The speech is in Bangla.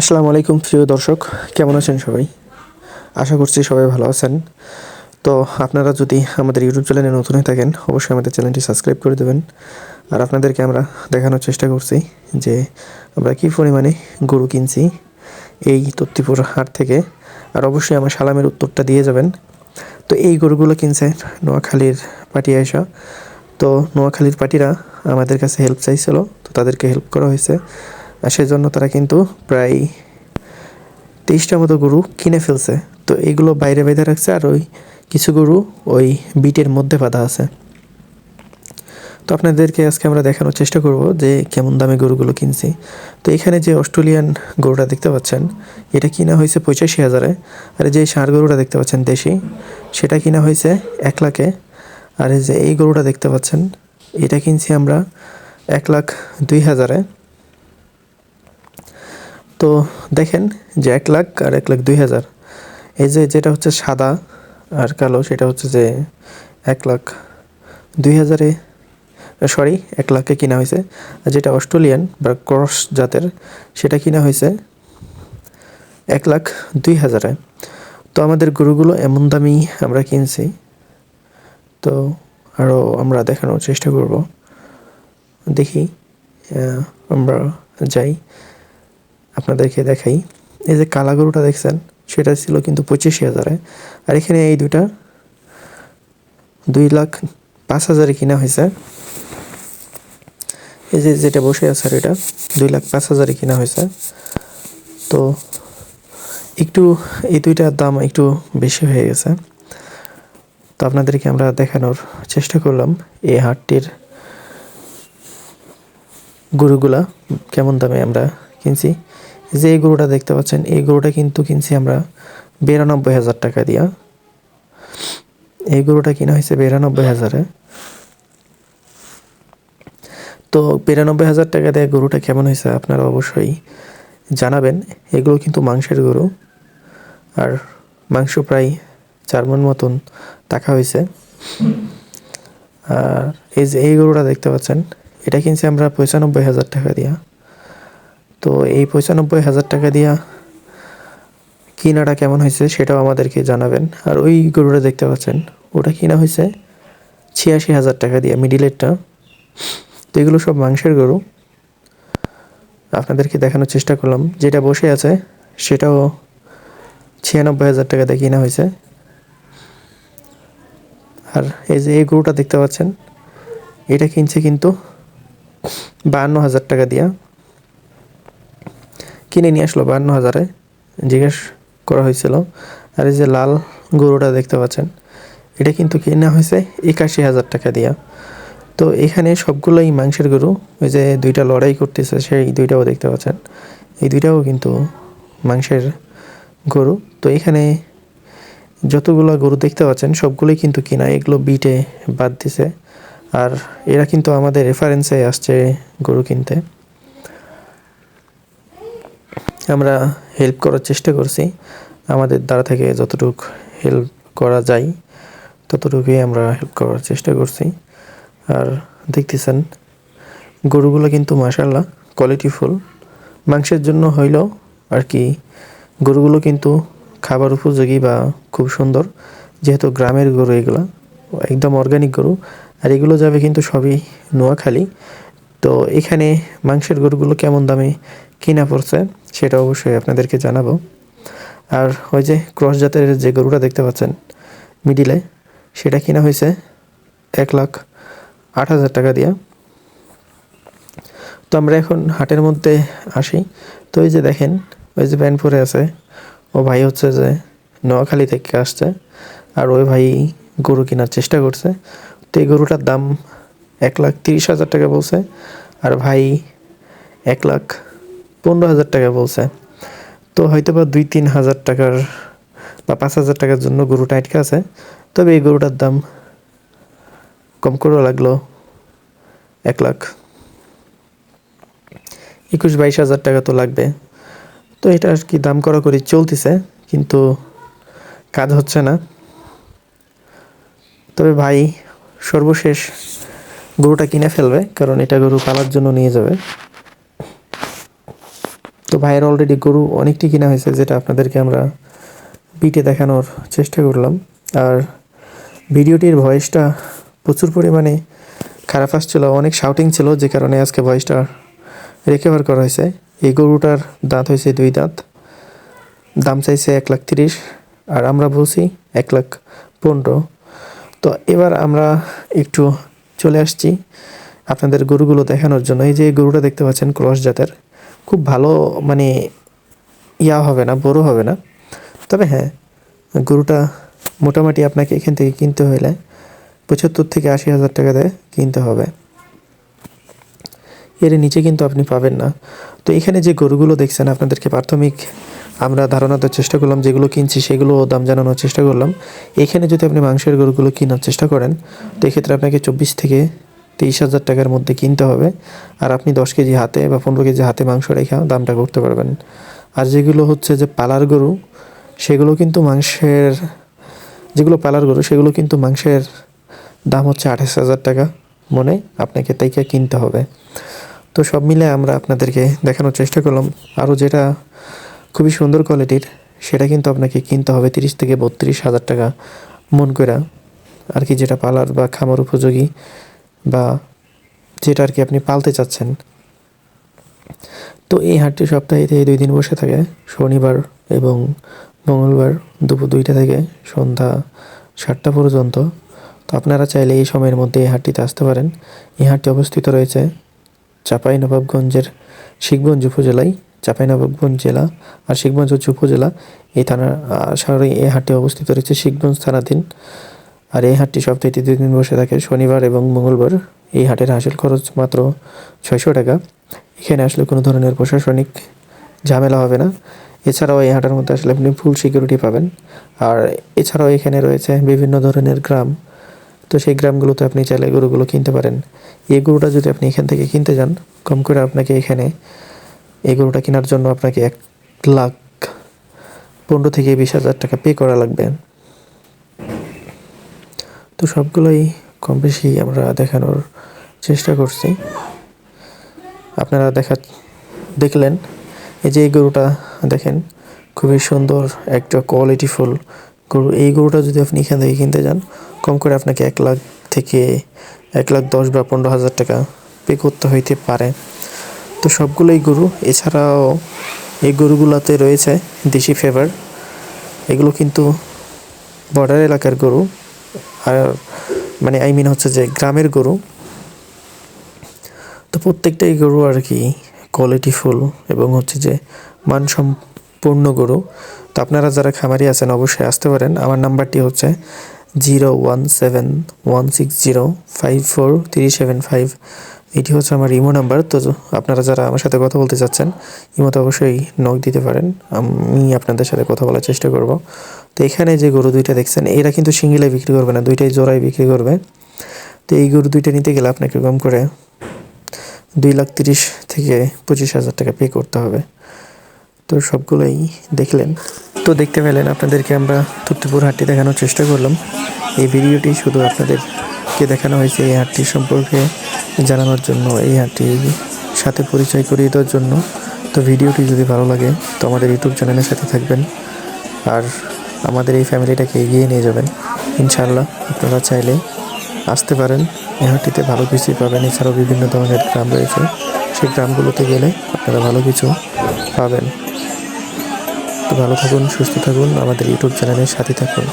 আসসালামু আলাইকুম, প্রিয় দর্শক। কেমন আছেন সবাই? আশা করছি সবাই ভালো আছেন। তো আপনারা যদি আমাদের ইউটিউব চ্যানেলে নতুন হয়ে থাকেন, অবশ্যই আমাদের চ্যানেলটি সাবস্ক্রাইব করে দেবেন। আর আপনাদেরকে আমরা দেখানোর চেষ্টা করছি যে আমরা কী পরিমাণে গরু কিনছি এই তত্তিপুর হাট থেকে। আর অবশ্যই আমার সালামের উত্তরটা দিয়ে যাবেন। তো এই গরুগুলো কিনছে নোয়াখালীর পার্টি আসা তো নোয়াখালীর পার্টিরা আমাদের কাছে হেল্প চাইছিল, তো তাদেরকে হেল্প করা হয়েছে। সেজন্য তারা কিন্তু প্রায় তেইশটা মতো গরু কিনে ফেলছে। তো এইগুলো বাইরে বেঁধে রাখছে আর ওই কিছু গরু ওই বিটের মধ্যে বাঁধা আছে। তো আপনাদেরকে আজকে আমরা দেখানোর চেষ্টা করব যে কেমন দামে গরুগুলো কিনছি। তো এখানে যে অস্ট্রেলিয়ান গরুটা দেখতে পাচ্ছেন, এটা কিনা হয়েছে পঁচাশি হাজারে। আর যে ষাঁড় গরুটা দেখতে পাচ্ছেন দেশি, সেটা কিনা হয়েছে এক লাখে। আর যে এই গরুটা দেখতে পাচ্ছেন, এটা কিনছি আমরা এক লাখ দুই হাজারে। তো দেখেন যে এক লাখ আর এক লাখ দুই হাজার। এই যে যেটা হচ্ছে সাদা আর কালো, সেটা হচ্ছে যে এক লাখ দুই হাজারে সরি এক লাখে কিনা হয়েছে। আর যেটা অস্ট্রেলিয়ান বা ক্রস জাতের, সেটা কিনা হয়েছে এক লাখ দুই হাজারে। তো আমাদের গরুগুলো এমন দামি আমরা কিনছি। তো আরও আমরা দেখানোর চেষ্টা করব। দেখি আমরা যাই। আপনাদেরকে দেখাই। এই যে কালা গরুটা দেখছেন, সেটা ছিল কিন্তু পঁচিশি হাজারে। আর এখানে এই দুইটা দুই লাখ পাঁচ হাজারে কিনা হয়েছে। এই যে যেটা বসে আছে আর এটা, দুই লাখ পাঁচ হাজারে কিনা হয়েছে। তো একটু এই দুইটার দাম একটু বেশি হয়ে গেছে। তো আপনাদেরকে আমরা দেখানোর চেষ্টা করলাম এই হাটটির গরুগুলা কেমন দামে আমরা কিনছি। যে এই গরুটা দেখতে পাচ্ছেন, এই গরুটা কিন্তু কিনছি আমরা বিরানব্বই হাজার টাকা দিয়া। এই গরুটা কিনা হয়েছে বিরানব্বই হাজারে। তো বিরানব্বই হাজার টাকা দিয়ে গরুটা কেমন হয়েছে আপনারা অবশ্যই জানাবেন। এগুলো কিন্তু মাংসের গরু। আর মাংস প্রায় চার মন মতন টাকা হয়েছে। আর এই যে, এই গরুটা দেখতে পাচ্ছেন, এটা কিনছি আমরা পঁচানব্বই হাজার টাকা দিয়া। তো এই পঁচানব্বই হাজার টাকা দিয়া কিনাটা কেমন হয়েছে সেটাও আমাদেরকে জানাবেন। আর ওই গরুটা দেখতে পাচ্ছেন, ওটা কিনা হয়েছে ছিয়াশি হাজার টাকা দিয়া মিডিলেরটা তো এগুলো সব মাংসের গরু। আপনাদেরকে দেখানোর চেষ্টা করলাম, যেটা বসে আছে সেটাও ছিয়ানব্বই হাজার টাকা দিয়ে কিনা হয়েছে। আর এই যে এই গরুটা দেখতে পাচ্ছেন, এটা কিনছে কিন্তু বাহান্ন হাজার টাকা দিয়া। কিনে নিয়ে আসলো বাহান্ন হাজারে, জিজ্ঞেস করা হয়েছিল। আর এই যে লাল গরুটা দেখতে পাচ্ছেন, এটা কিন্তু কেনা হয়েছে একাশি হাজার টাকা দিয়া। তো এখানে সবগুলোই মাংসের গরু, ওই যে দুইটা লড়াই করতেছে, সেই দুইটাও দেখতে পাচ্ছেন। এই দুইটাও কিন্তু মাংসের গরু। তো এখানে যতগুলো গরু দেখতে পাচ্ছেন, সবগুলোই কিন্তু কিনা, এগুলো বিটে বাদ দিছে। আর এরা কিন্তু আমাদের রেফারেন্সে আসছে গরু কিনতে। আমরা হেল্প করার চেষ্টা করছি। আমাদের দ্বারা থেকে যতটুকু হেল্প করা যায়, ততটুকুই আমরা হেল্প করার চেষ্টা করছি। আর দেখতেছেন, গরুগুলো কিন্তু মাসাল্লাহ কোয়ালিটিফুল মাংসের জন্য হইলেও আর কি, গরুগুলো কিন্তু খাবার উপযোগী বা খুব সুন্দর। যেহেতু গ্রামের গরু এগুলো, একদম অর্গানিক গরু, আর এগুলো যাবে কিন্তু সবই নোয়াখালী। তো এখানে মাংসের গরুগুলো কেমন দামে কিনা পড়ছে সেটা অবশ্যই আপনাদেরকে জানাব। আর ওই যে ক্রস জাতের যে গরুটা দেখতে পাচ্ছেন, মিডিলে, সেটা কিনা হয়েছে এক লাখ আট হাজার টাকা দিয়া। তো আমরা এখন হাটের মধ্যে আসি। তো ওই যে দেখেন, ওই যে প্যান্ট পরে আছে। ও ভাই হচ্ছে যে নোয়াখালী থেকে আসছে আর ওই ভাই গরু কেনার চেষ্টা করছে। তো এই গরুটার দাম এক লাখ তিরিশ হাজার টাকা বলছে। আর ভাই এক লাখ পনেরো হাজার টাকা বলছে। তো হয়তো বা দুই তিন হাজার টাকার বা পাঁচ হাজার টাকার জন্য গরুটা আটকে আছে। তবে এই গরুটার দাম কম করেও লাগল এক লাখ। একুশ বাইশ হাজার টাকা তো লাগবে। তো এটা আর কি দাম করা করি চলতেছে, কিন্তু কাজ হচ্ছে না। তবে ভাই সর্বশেষ গরুটা কিনে ফেলবে, কারণ এটা গরু পালার জন্য নিয়ে যাবে। তো ভাইয়ের অলরেডি গরু অনেকটি কিনা হয়েছে যেটা আপনাদেরকে আমরা পিঠে দেখানোর চেষ্টা করলাম। আর ভিডিওটির ভয়েসটা প্রচুর পরিমাণে খারাপ আসছিল, অনেক শাউটিং ছিল, যে কারণে আজকে ভয়েসটা রিকভার করা হয়েছে। এই গরুটার দাঁত হয়েছে দুই দাঁত, দাম চাইছে এক লাখ তিরিশ, আর আমরা বলছি এক লাখ পনেরো। তো এবার আমরা একটু চলে আসছি আপনাদের গরুগুলো দেখানোর জন্য। এই যে গরুটা দেখতে পাচ্ছেন, ক্রস জাতের। খুব ভালো মানে ইয়া হবে না, বড় হবে না। তবে হ্যাঁ গরুটা মোটামুটি আপনাকে এখান থেকে কিনতে হলে পঁচাত্তর থেকে আশি হাজার টাকা দিয়ে কিনতে হবে। এর নিচে কিন্তু আপনি পাবেন না। তো এখানে যে গরুগুলো দেখছেন, আপনাদেরকে প্রাথমিক আমরা ধারণা দেওয়ার চেষ্টা করলাম, যেগুলো কিনছি সেগুলো দাম জানানোর চেষ্টা করলাম। এখানে যদি আপনি মাংসের গরুগুলো কেনার চেষ্টা করেন, তো এক্ষেত্রে আপনাকে চব্বিশ থেকে তেইশ হাজার টাকার মধ্যে কিনতে হবে। আর আপনি দশ কেজি হাতে বা পনেরো কেজি হাতে মাংস রেখে দামটা করতে পারবেন। আর যেগুলো হচ্ছে যে পালার গরু, সেগুলো কিন্তু মাংসের, যেগুলো পালার গরু, সেগুলো কিন্তু মাংসের দাম হচ্ছে আঠাশ হাজার টাকা মনে আপনাকে তাইকে কিনতে হবে। তো সব মিলে আমরা আপনাদেরকে দেখানোর চেষ্টা করলাম। আরও যেটা খুবই সুন্দর কোয়ালিটির, সেটা কিন্তু আপনাকে কিনতে হবে তিরিশ থেকে বত্রিশ হাজার টাকা মন করা আর কি যেটা পালার বা খামার উপযোগী বা যেটা আর কি আপনি পালতে চাচ্ছেন। তো এই হাটটি সপ্তাহে এই দুই দিন বসে থাকে শনিবার এবং মঙ্গলবার দুপুর দুইটা থেকে সন্ধ্যা সাতটা পর্যন্ত। তো আপনারা চাইলে এই সময়ের মধ্যে এই হাটটিতে আসতে পারেন। এই হাটটি অবস্থিত রয়েছে চাঁপাইনবাবগঞ্জের শিখগঞ্জ উপজেলায় চাঁপাইনবাবগঞ্জ জেলা আর শিখগঞ্জ হচ্ছে উপজেলা। এই আহ, শহরে এই হাটটি অবস্থিত রয়েছে শিখগঞ্জ থানাধীন। আর এই হাটটি সপ্তাহে দুই দিন বসে থাকে। শনিবার এবং মঙ্গলবার এই হাটের হাসিল খরচ মাত্র ছয়শো টাকা। এখানে আসলে কোনো ধরনের প্রশাসনিক ঝামেলা হবে না। এছাড়াও এই হাটের মধ্যে আসলে আপনি ফুল সিকিউরিটি পাবেন। আর এছাড়াও এখানে রয়েছে বিভিন্ন ধরনের গ্রাম। তো সেই গ্রামগুলোতে আপনি চাইলে গরুগুলো কিনতে পারেন। এই গরুটা যদি আপনি এখান থেকে কিনতে যান, কম করে আপনাকে এখানে এই গরুটা কেনার জন্য আপনাকে এক লাখ পনেরো থেকে বিশ হাজার টাকা পে করা লাগবে। তো সবগুলোই কম বেশি আমরা দেখানোর চেষ্টা করছি। আপনারা দেখা, দেখলেন, এই যে এই গরুটা দেখেন, খুবই সুন্দর একটা কোয়ালিটিফুল গরু। এই গরুটা যদি আপনি এখান থেকে কিনতে যান, কম করে আপনাকে এক লাখ থেকে এক লাখ দশ বা পনেরো হাজার টাকা পে করতে হইতে পারে। তো সবগুলোই গরু, এছাড়াও এই গরুগুলোতে রয়েছে দেশি ফেভার এগুলো কিন্তু বর্ডার এলাকার গরু। আর মানে আই মিন হচ্ছে যে গ্রামের গরু, তো প্রত্যেকটাই গরু আর কি কোয়ালিটিফুল এবং হচ্ছে যে মানসম্পূর্ণ গরু। তো আপনারা যারা খামারি আছেন অবশ্যই আসতে পারেন। আমার নাম্বারটি হচ্ছে zero one seven one six zero five four three seven five এটি হচ্ছে আমার ইমো নাম্বার, তো আপনারা যারা আমার সাথে কথা বলতে চাচ্ছেন, ইমোতে অবশ্যই নক দিতে পারেন। আমি আপনাদের সাথে কথা বলার চেষ্টা করব। তো এখানে যে গরু দুইটা দেখছেন, এরা কিন্তু সিঙ্গেলে বিক্রি করবে না, দুইটাই জোড়ায় বিক্রি করবে। তো এই গরু দুইটা নিতে গেলে আপনাকে কম করে দুই লাখ তিরিশ থেকে পঁচিশ হাজার টাকা পে করতে হবে। তো সবগুলোই দেখলেন। তো দেখতে পেলেন আপনাদেরকে আমরা তত্ত্বপুর হাটটি দেখানোর চেষ্টা করলাম। এই ভিডিওটি শুধু আপনাদেরকে দেখানো হয়েছে এই হাটটি সম্পর্কে জানানোর জন্য, এই হাটটির সাথে পরিচয় করিয়ে দেওয়ার জন্য। তো ভিডিওটি যদি ভালো লাগে, তো আমাদের ইউটিউব চ্যানেলের সাথে থাকবেন আর আমাদের এই ফ্যামিলিটাকে এগিয়ে নিয়ে যাবেন। ইনশাআল্লাহ আপনারা চাইলে আসতে পারেন। এই হাটটিতে ভালো কিছুই পাবেন। এছাড়াও বিভিন্ন ধরনের গ্রাম রয়েছে। সেই গ্রামগুলোতে গেলে আপনারা ভালো কিছু পাবেন। তো ভালো থাকুন, সুস্থ থাকুন। আমাদের ইউটিউব চ্যানেলের সাথে থাকুন।